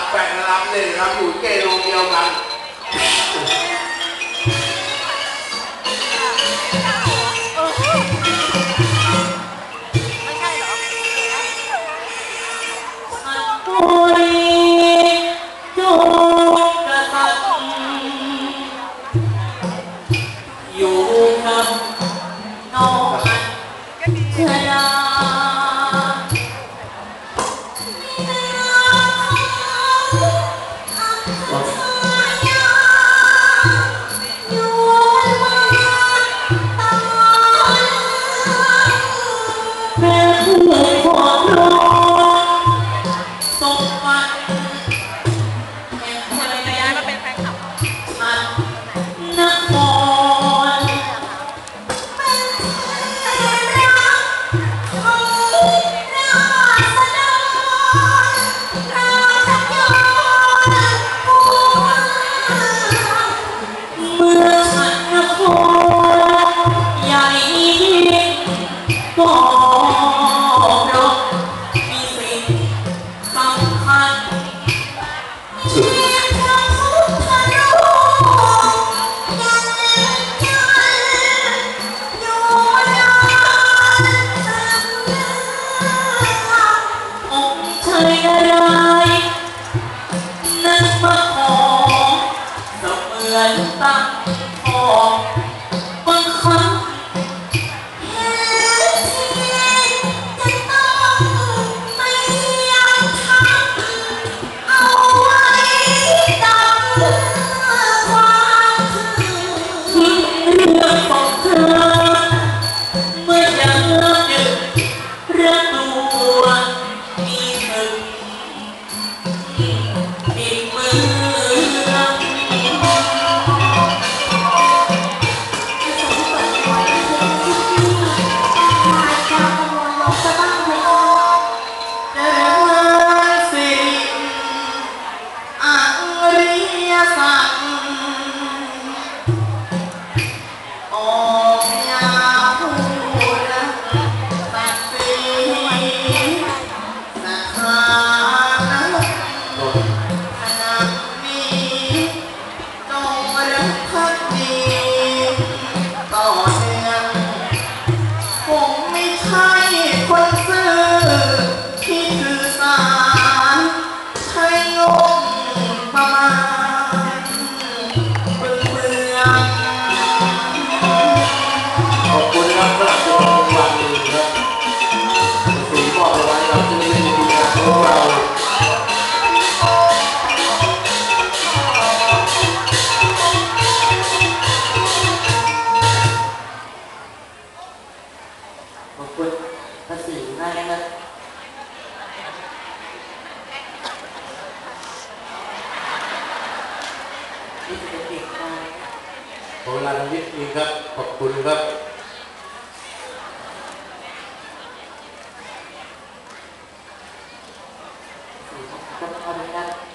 บแปดระดับเล่งครับอยู่เกณฑ์รงเดียวกันอยู่กับ Hare ภาษีมากนะครับนี่เป็นยิ่ย์ครับ ขอบคุณครับขอบคุณครับ